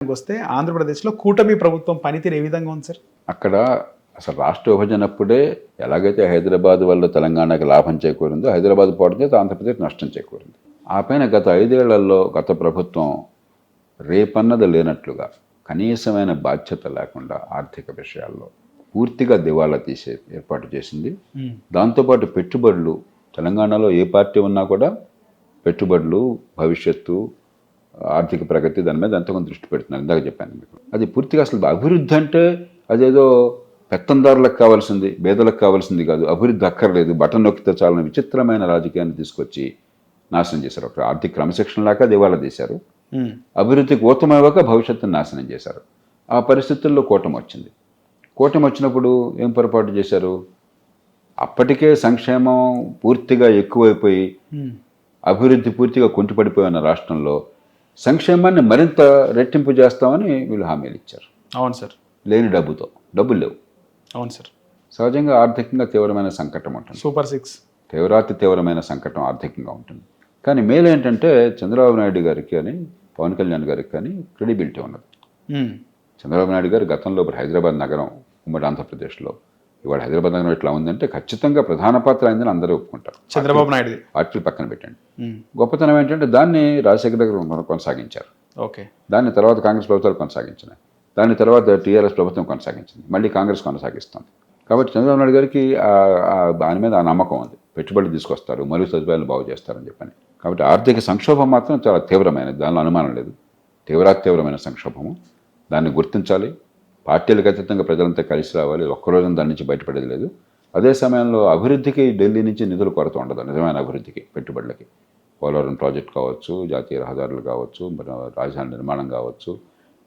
వస్తే ఆంధ్రప్రదేశ్లో కూటమి ప్రభుత్వం పనితీరు ఏ విధంగా ఉంది సార్? అక్కడ అసలు రాష్ట్ర విభజన అప్పుడే ఎలాగైతే హైదరాబాద్ వల్ల తెలంగాణకి లాభం చేకూరిందో హైదరాబాద్ పోవడం చేత ఆంధ్రప్రదేశ్ నష్టం చేకూరింది. ఆ పైన గత ఐదేళ్ళలో గత ప్రభుత్వం రేపన్నది లేనట్లుగా కనీసమైన బాధ్యత లేకుండా ఆర్థిక విషయాల్లో పూర్తిగా దివాళా తీసే ఏర్పాటు చేసింది. దాంతోపాటు పెట్టుబడులు తెలంగాణలో ఏ పార్టీ ఉన్నా కూడా పెట్టుబడులు భవిష్యత్తు ఆర్థిక ప్రగతి దాని మీద ఎంతగానో దృష్టి పెడుతున్నారు ఇందాక చెప్పాను మీకు. అది పూర్తిగా అసలు అభివృద్ధి అంటే అదేదో పెత్తందారులకు కావాల్సింది పేదలకు కావాల్సింది కాదు అభివృద్ధి అక్కర్లేదు బటన్ నొక్కితే చాలని విచిత్రమైన రాజకీయాన్ని తీసుకొచ్చి నాశనం చేశారు. ఒక ఆర్థిక క్రమశిక్షణ లేక దివాళా తీశారు. అభివృద్ధికి ఊతమవ్వక భవిష్యత్తును నాశనం చేశారు. ఆ పరిస్థితుల్లో కూటమి వచ్చింది. కూటమి వచ్చినప్పుడు ఏం పొరపాటు చేశారు? అప్పటికే సంక్షేమం పూర్తిగా ఎక్కువైపోయి. అభివృద్ధి పూర్తిగా కుంటుపడిపోయిన రాష్ట్రంలో సంక్షేమాన్ని మరింత రెట్టింపు చేస్తామని వీళ్ళు హామీలు ఇచ్చారు. అవును సార్. లేని డబ్బుతో. డబ్బులు లేవు. అవును సార్. సహజంగా ఆర్థికంగా తీవ్రమైన సంకటం ఉంటుంది. Super six. తీవ్రాతి తీవ్రమైన సంకటం ఆర్థికంగా ఉంటుంది. కానీ మేలు ఏంటంటే చంద్రబాబు నాయుడు గారికి కానీ పవన్ కళ్యాణ్ గారికి కానీ క్రెడిబిలిటీ ఉన్నది. చంద్రబాబు నాయుడు గారు గతంలో హైదరాబాద్ నగరం ఉమ్మడి ఆంధ్రప్రదేశ్లో ఇవాళ హైదరాబాద్ నగరం ఎట్లా ఉందంటే ఖచ్చితంగా ప్రధాన పాత్ర అయిందని అందరూ ఒప్పుకుంటారు. చంద్రబాబు నాయుడుది. పార్టీలు పక్కన పెట్టండి. గొప్పతనం ఏంటంటే దాన్ని రాజశేఖర గారు కొనసాగించారు. ఓకే. దాన్ని తర్వాత కాంగ్రెస్ ప్రభుత్వాలు కొనసాగించినాయి. దాని తర్వాత టీఆర్ఎస్ ప్రభుత్వం కొనసాగించింది. మళ్ళీ కాంగ్రెస్ కొనసాగిస్తుంది. కాబట్టి చంద్రబాబు నాయుడు గారికి దాని మీద ఆ నమ్మకం ఉంది. పెట్టుబడులు తీసుకొస్తారు మరుగు సదుపాయాలు బాగు చేస్తారని చెప్పని. కాబట్టి ఆర్థిక సంక్షోభం మాత్రం చాలా తీవ్రమైనది. దానిలో అనుమానం లేదు. తీవ్రాతి తీవ్రమైన సంక్షోభము. దాన్ని గుర్తించాలి. పార్టీలకు అతీతంగా ప్రజలంతా కలిసి రావాలి ఒక్కరోజు దాని నుంచి బయటపడేది లేదు. అదే సమయంలో అభివృద్ధికి ఢిల్లీ నుంచి నిధుల కొరత ఉండదు నిజమైన అభివృద్ధికి పెట్టుబడులకి. పోలవరం ప్రాజెక్ట్ కావచ్చు జాతీయ రహదారులు కావచ్చు రాజధాని నిర్మాణం కావచ్చు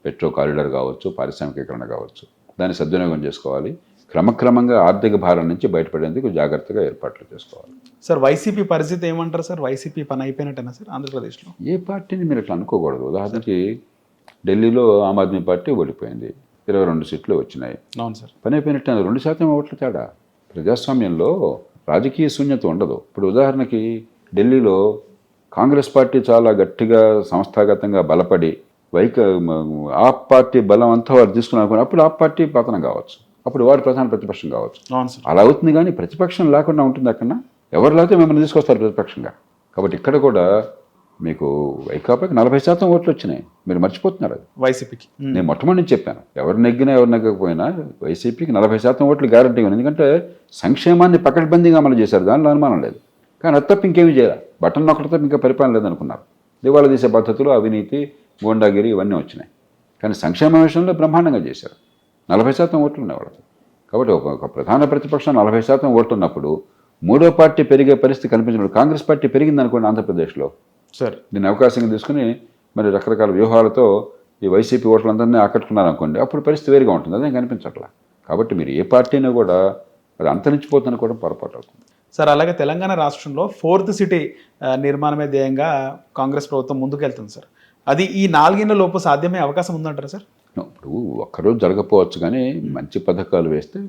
పెట్రో కారిడార్ కావచ్చు పారిశ్రామికీకరణ కావచ్చు. దాన్ని సద్వినియోగం చేసుకోవాలి. క్రమక్రమంగా ఆర్థిక భారం నుంచి బయటపడేందుకు జాగ్రత్తగా ఏర్పాట్లు చేసుకోవాలి. సార్ వైసీపీ పరిస్థితి ఏమంటారు సార్? వైసీపీ పని అయిపోయినట్టేనా సార్ ఆంధ్రప్రదేశ్లో? ఏ పార్టీని మీరు అట్లా అనుకోకూడదు. ఉదాహరణకి ఢిల్లీలో ఆమ్ ఆద్మీ పార్టీ ఓడిపోయింది. ఇరవై రెండు సీట్లు వచ్చినాయి. అవును సార్. పని అయిపోయినట్టు రెండు శాతం ఓట్ల తేడా. ప్రజాస్వామ్యంలో రాజకీయ శూన్యత ఉండదు. ఇప్పుడు ఉదాహరణకి ఢిల్లీలో కాంగ్రెస్ పార్టీ చాలా గట్టిగా సంస్థాగతంగా బలపడి వైక ఆ పార్టీ బలం అంతా వారు తీసుకున్నారు అప్పుడు ఆ పార్టీ పతనం కావచ్చు. అప్పుడు వారు ప్రధాన ప్రతిపక్షం కావచ్చు. అలా అవుతుంది కానీ ప్రతిపక్షం లేకుండా ఉంటుంది అక్కడ ఎవరు లేకపోతే మిమ్మల్ని తీసుకొస్తారు ప్రతిపక్షంగా. కాబట్టి ఇక్కడ కూడా మీకు వైకాపాకి నలభై శాతం ఓట్లు వచ్చినాయి. మీరు మర్చిపోతున్నారు అది. వైసీపీకి. నేను మొట్టమొదటి నుంచి చెప్పాను. ఎవరు నెగ్గినా ఎవరు నెగ్గకపోయినా వైసీపీకి నలభై శాతం ఓట్లు గ్యారంటీ ఉంది ఎందుకంటే సంక్షేమాన్ని పకడ్బందీగా అమలు చేశారు. దానిలో అనుమానం లేదు. కానీ అది తప్ప ఇంకేమీ చేయాలి. బటన్ నొక్కటి తప్ప ఇంకా పరిపాలన లేదనుకున్నారు. దివాళా తీసే పద్ధతులు అవినీతి గోండాగిరి ఇవన్నీ వచ్చినాయి. కానీ సంక్షేమ విషయంలో బ్రహ్మాండంగా చేశారు. నలభై శాతం ఓట్లు ఉన్నాయి వాళ్ళకి. కాబట్టి ఒక ఒక ప్రధాన ప్రతిపక్షం నలభై శాతం ఓట్లు ఉన్నప్పుడు మూడో పార్టీ పెరిగే పరిస్థితి కనిపించినప్పుడు కాంగ్రెస్ పార్టీ పెరిగింది అనుకోండి ఆంధ్రప్రదేశ్లో. సార్. దీన్ని అవకాశంగా తీసుకుని మరి రకరకాల వ్యూహాలతో ఈ వైసీపీ ఓట్లందరినీ ఆకట్టుకున్నారు అనుకోండి అప్పుడు పరిస్థితి వేరుగా ఉంటుంది. అదేం కనిపించట్లా. కాబట్టి మీరు ఏ పార్టీని కూడా అది అంతరించిపోతుందని కూడా పొరపాటు అవుతుంది. సార్ అలాగే తెలంగాణ రాష్ట్రంలో ఫోర్త్ సిటీ నిర్మాణమే ధ్యేయంగా కాంగ్రెస్ ప్రభుత్వం ముందుకెళ్తుంది సార్. అది ఈ నాలుగేళ్ళ లోపు సాధ్యమే అవకాశం ఉందంటారా సార్? ఇప్పుడు ఒక్కరోజు జరగకపోవచ్చు కానీ మంచి పథకాలు వేస్తే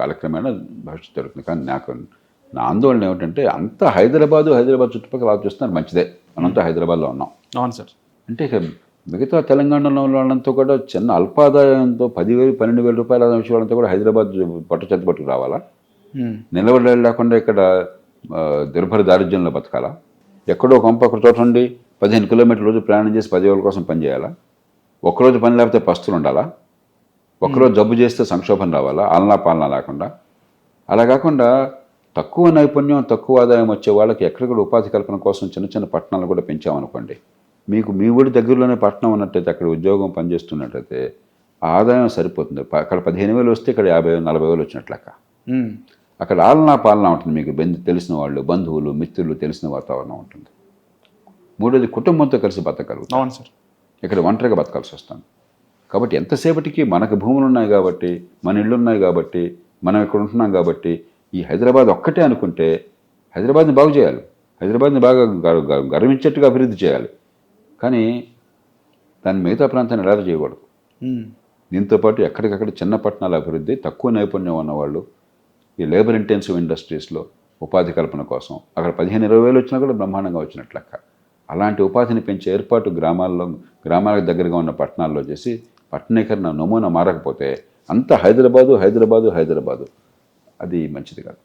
కాలక్రమేణా భవిష్యత్తు జరుగుతుంది. కానీ నాకు నా ఆందోళన ఏమిటంటే అంత హైదరాబాదు హైదరాబాద్ చుట్టుపక్కల ఆలోచిస్తున్నారు మంచిదే. మనంతా హైదరాబాద్లో ఉన్నాం. అవును సార్. అంటే ఇక మిగతా తెలంగాణలో ఉన్న వాళ్ళంతా కూడా చిన్న అల్పాదాయంతో పదివేలు పన్నెండు వేల రూపాయల ఆదాయం వచ్చే వాళ్ళంతా కూడా హైదరాబాద్ పట్టు చెత్త పట్టుకు రావాలా? ఉమ్. నిలబడి లేకుండా ఇక్కడ దుర్భర దారిద్ర్యంలో బతకాలా? ఎక్కడో కొంప ఒక చోట ఉండి పదిహేను కిలోమీటర్ల రోజు ప్రయాణం చేసి పదివేల కోసం పనిచేయాలా ఒక్కరోజు పని లేకపోతే పస్తులు ఉండాలా? ఒక్కరోజు జబ్బు చేస్తే సంక్షోభం రావాలా? ఆలనా పాలన లేకుండా? అలా కాకుండా తక్కువ నైపుణ్యం తక్కువ ఆదాయం వచ్చే వాళ్ళకి ఎక్కడిక్కడ ఉపాధి కల్పన కోసం చిన్న చిన్న పట్టణాలు కూడా పెంచామనుకోండి. మీకు మీ ఊడి దగ్గరలోనే పట్టణం ఉన్నట్టయితే అక్కడ ఉద్యోగం పనిచేస్తున్నట్టయితే ఆదాయం సరిపోతుంది. అక్కడ పదిహేను వేలు వస్తే ఇక్కడ యాభై వేలు, నలభై వేలు వచ్చినట్లు లెక్క. ఉమ్. అక్కడ ఆలనా పాలన ఉంటుంది మీకు బెందు తెలిసిన వాళ్ళు బంధువులు మిత్రులు తెలిసిన వాతావరణం ఉంటుంది. మూడోది కుటుంబంతో కలిసి బతకగలుగుతాం. అవును సార్. ఇక్కడ ఒంటరిగా బతకాల్సి వస్తుంది. కాబట్టి ఎంతసేపటికి మనకు భూములు ఉన్నాయి కాబట్టి మన ఇళ్ళు ఉన్నాయి కాబట్టి మనం ఇక్కడ ఉంటున్నాం కాబట్టి ఈ హైదరాబాద్ ఒక్కటే అనుకుంటే హైదరాబాద్ని బాగు చేయాలి. హైదరాబాద్ని బాగా గర్వించేట్టుగా అభివృద్ధి చేయాలి. కానీ దాన్ని మిగతా ప్రాంతాన్ని ఎలా చేయకూడదు. దీంతో పాటు ఎక్కడికక్కడ చిన్న పట్టణాల అభివృద్ధి తక్కువ నైపుణ్యం ఉన్నవాళ్ళు ఈ లేబర్ ఇంటెన్సివ్ ఇండస్ట్రీస్లో ఉపాధి కల్పన కోసం అక్కడ పదిహేను ఇరవై వేలు వచ్చినా కూడా బ్రహ్మాండంగా వచ్చినట్లు లెక్క. అలాంటి ఉపాధిని పెంచే ఏర్పాటు గ్రామాల్లో గ్రామాలకు దగ్గరగా ఉన్న పట్టణాల్లో చేసి పట్టణీకరణ నమూనా మారకపోతే అంత హైదరాబాదు హైదరాబాదు హైదరాబాదు. అది మంచిది కాదు.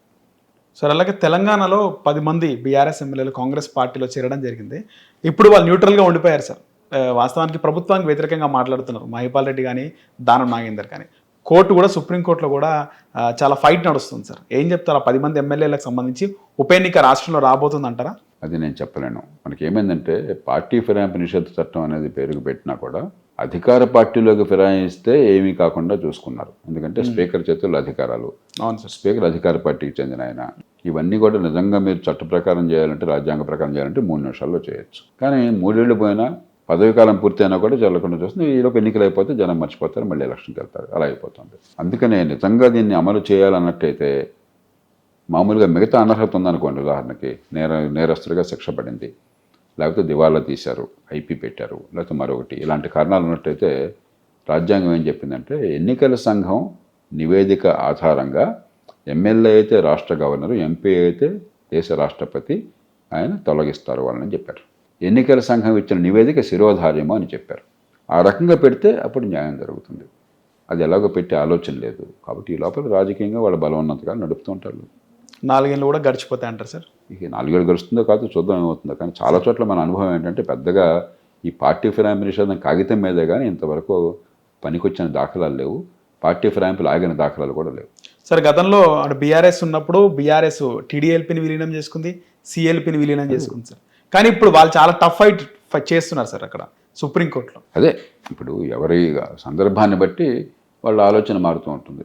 సార్ అలాగే తెలంగాణలో పది మంది బీఆర్ఎస్ ఎమ్మెల్యేలు కాంగ్రెస్ పార్టీలో చేరడం జరిగింది. ఇప్పుడు వాళ్ళు న్యూట్రల్గా ఉండిపోయారు సార్. వాస్తవానికి ప్రభుత్వానికి వ్యతిరేకంగా మాట్లాడుతున్నారు. మహిపాల్ రెడ్డి కానీ దానం నాగేందర్ కానీ కోర్టు కూడా సుప్రీంకోర్టులో కూడా చాలా ఫైట్ నడుస్తుంది సార్. ఏం చెప్తారు? ఆ పది మంది ఎమ్మెల్యేలకు సంబంధించి ఉప ఎన్నిక రాష్ట్రంలో రాబోతుంది అంటారా అది నేను చెప్పలేను. మనకి ఏమైందంటే పార్టీ ఫిరాయింపు నిషేధ చట్టం అనేది పేరుకు పెట్టినా కూడా అధికార పార్టీలోకి ఫిరాయిస్తే ఏమీ కాకుండా చూసుకున్నారు. ఎందుకంటే స్పీకర్ చేతుల్లో అధికారాలు. స్పీకర్ అధికార పార్టీకి చెందిన ఆయన. ఇవన్నీ కూడా నిజంగా మీరు చట్ట ప్రకారం చేయాలంటే రాజ్యాంగ ప్రకారం చేయాలంటే మూడు నిమిషాల్లో చేయొచ్చు. కానీ మూడేళ్ళు పోయినా పదవి కాలం పూర్తయినా కూడా జరగకుండా చూస్తుంది ఈలోపు ఎన్నికలు అయిపోతే జనం మర్చిపోతారు మళ్ళీ ఎలక్షన్కి వెళ్తారు. అలా అయిపోతుంది. అందుకనే నిజంగా దీన్ని అమలు చేయాలన్నట్టయితే మామూలుగా మిగతా అనర్హత ఉందనుకోండి ఉదాహరణకి నేర నేరస్తులుగా శిక్ష పడింది. లేకపోతే దివాలా తీశారు ఐపీ పెట్టారు లేకపోతే మరొకటి. ఇలాంటి కారణాలు ఉన్నట్టయితే రాజ్యాంగం ఏం చెప్పిందంటే ఎన్నికల సంఘం నివేదిక ఆధారంగా ఎమ్మెల్యే అయితే రాష్ట్ర గవర్నరు ఎంపీ అయితే దేశ రాష్ట్రపతి ఆయన తొలగిస్తారు వాళ్ళని చెప్పారు. ఎన్నికల సంఘం ఇచ్చిన నివేదిక శిరోధార్యము అని చెప్పారు. ఆ రకంగా పెడితే అప్పుడు న్యాయం జరుగుతుంది. అది ఎలాగో పెట్టే ఆలోచన లేదు. కాబట్టి ఈ లోపల రాజకీయంగా వాళ్ళ బలం ఉన్నంతగా నడుపుతూ ఉంటారు. నాలుగేళ్ళు కూడా గడిచిపోతాయి అంటారు సార్? ఇక నాలుగేళ్ళు గడుస్తుందో కాదు చూద్దాం ఏమవుతుందో. కానీ చాలా చోట్ల మన అనుభవం ఏంటంటే పెద్దగా ఈ పార్టీ ఫిరాయింపు నిషేధం కాగితం మీదే కానీ ఇంతవరకు పనికొచ్చిన దాఖలాలు లేవు. పార్టీ ఫిరాయింపులు ఆగిన దాఖలాలు కూడా లేవు. సార్ గతంలో అటు బీఆర్ఎస్ ఉన్నప్పుడు బీఆర్ఎస్ టీడీఎల్పీని విలీనం చేసుకుంది సిఎల్పిని విలీనం చేసుకుంది సార్. కానీ ఇప్పుడు వాళ్ళు చాలా టఫ్ ఫైట్ చేస్తున్నారు సార్ అక్కడ సుప్రీంకోర్టులో. అదే ఇప్పుడు ఎవరి సందర్భాన్ని బట్టి వాళ్ళ ఆలోచన మారుతూ ఉంటుంది.